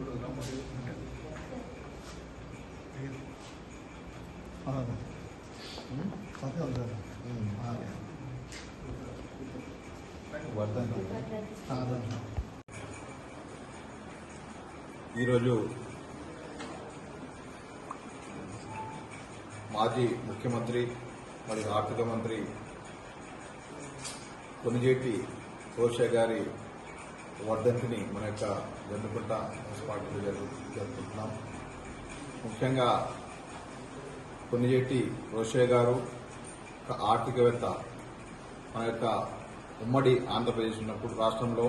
ఈరోజు మాజీ ముఖ్యమంత్రి మరియు ఆర్థిక మంత్రి కొనిజేటి కోశ గారి వర్ధంతిని మన యొక్క జన్మకుంట మున్సిపాలిటీ జరుపుకుంటున్నాం ముఖ్యంగా కొనిజేటి రోషయ్య గారు ఒక ఆర్థికవేత్త మన యొక్క ఉమ్మడి ఆంధ్రప్రదేశ్ ఉన్నప్పుడు రాష్ట్రంలో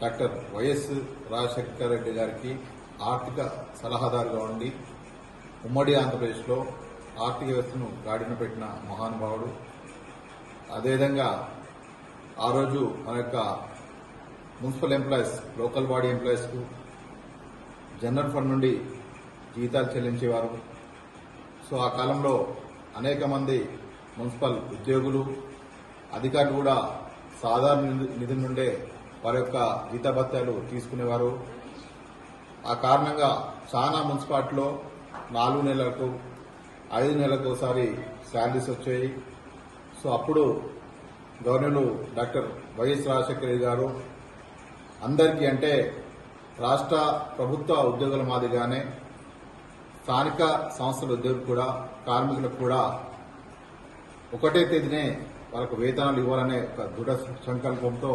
డాక్టర్ వైఎస్ రాజశేఖర రెడ్డి గారికి ఆర్థిక సలహాదారుగా ఉండి ఉమ్మడి ఆంధ్రప్రదేశ్లో ఆర్థిక వ్యవస్థను గాడిన పెట్టిన మహానుభావుడు. అదేవిధంగా ఆ రోజు మన యొక్క మున్సిపల్ ఎంప్లాయీస్ లోకల్ బాడీ ఎంప్లాయీస్కు జనరల్ ఫండ్ నుండి జీతాలు చెల్లించేవారు. సో ఆ కాలంలో అనేక మంది మున్సిపల్ ఉద్యోగులు అధికారులు కూడా సాధారణ నిధు- నిధుల నుండే వారి యొక్క జీతభత్యాలు తీసుకునేవారు. ఆ కారణంగా చాలా మున్సిపాలిటీలో నాలుగు నెలలకు ఐదు నెలలకు ఒకసారి శాలరీస్ వచ్చాయి. సో అప్పుడు గవర్నర్లు డాక్టర్ వైఎస్ రాజశేఖర గారు అందరికీ అంటే రాష్ట్ర ప్రభుత్వ ఉద్యోగుల మాదిరిగానే స్థానిక సంస్థల ఉద్యోగులు కూడా కార్మికులకు కూడా ఒకటే తేదీనే వాళ్ళకు వేతనాలు ఇవ్వాలనే ఒక దృఢ సంకల్పంతో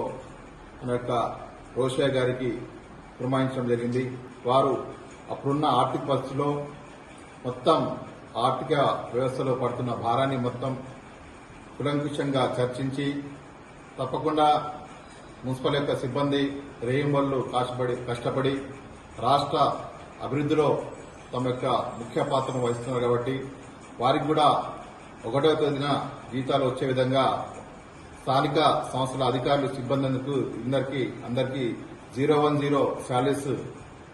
మన యొక్క రోషయ్య గారికి పురమాయించడం జరిగింది. వారు అప్పుడున్న ఆర్థిక పరిస్థితిలో మొత్తం ఆర్థిక వ్యవస్థలో పడుతున్న భారాన్ని మొత్తం కులంకుషంగా చర్చించి తప్పకుండా మున్సిపల్ యొక్క సిబ్బంది రేయం కాష్టపడి కష్టపడి రాష్ట్ర అభివృద్ధిలో తమ యొక్క ముఖ్య పాత్రను వహిస్తున్నారు కాబట్టి వారికి కూడా ఒకటో తేదీన జీతాలు వచ్చే విధంగా స్థానిక సంస్థల అధికారులు సిబ్బందికి అందరికీ అందరికీ జీరో వన్ జీరో శాలరీస్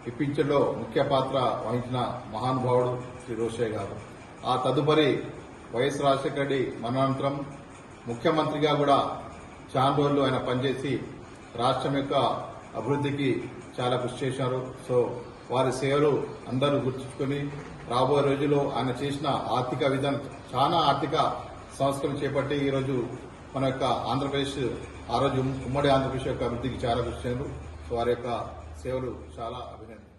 ఇప్పించడంలో ముఖ్య పాత్ర వహించిన మహానుభావుడు శ్రీ రోషయ్య గారు. ఆ తదుపరి వైఎస్ రాజశేఖర రెడ్డి మరణానంతరం ముఖ్యమంత్రిగా కూడా చాలా రోజులు ఆయన పనిచేసి రాష్ట్రం యొక్క అభివృద్ధికి చాలా కృషి చేశారు. సో వారి సేవలు అందరూ గుర్తుంచుకొని రాబోయే రోజుల్లో ఆయన చేసిన ఆర్థిక విధానం చాలా ఆర్థిక సంస్కరణ చేపట్టి ఈరోజు మన యొక్క ఆంధ్రప్రదేశ్ ఆ రోజు ఉమ్మడి ఆంధ్రప్రదేశ్ యొక్క అభివృద్ధికి చాలా కృషి చేశారు. సో వారి యొక్క సేవలు చాలా అభినందన